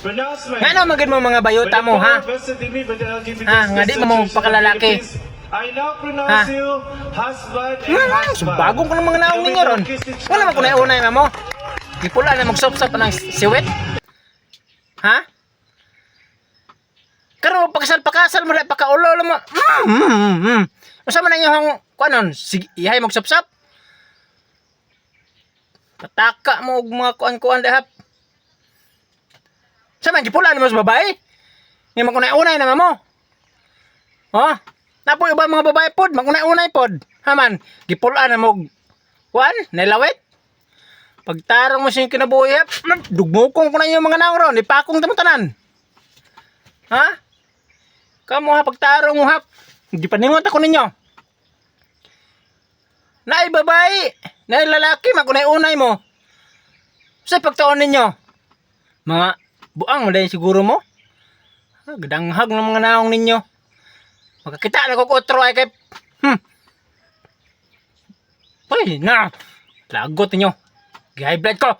Pronouncement. Nga no, magid mo mga bayuta mo, ha? Ha, nga di mo mo pakalalaki. I now pronounce you husband and lang, husband. bagong ko ng mga naong ninyo ron. Wala man ko na unay mo. Ipula na magsop-sop ng siwit. Ha? Karon mo pakasal-pakasal mo na pakaulo mo. Mm, mm, mm, mm. Usa man na yung kuanon, sige, ihay magsop-sop. Pataka mo og mga kuan-kuan dahap. Sa man gipula mo sa babae? Nga man ko na mo. Oh, napoy ba mga babae pod, magunay-unay pod. Haman, gipula na mo. Kuan, nilawit. Pagtarong mo siyang kinabuhi, hap, dugmukong ko na yung mga naong ron, ipakong tamo tanan. Ha? Kamu ha, pagtarong mo hap, hindi paningot ako ninyo. Naay babae, naay lalaki, magunay-unay mo. Sa pagtaon ninyo, mga buang mo siguro mo. Ha, gadanghag ng mga naong ninyo. Magkakita na ko otro ay kay... Hmm. Uy, na. Lagot ninyo. High blood ko.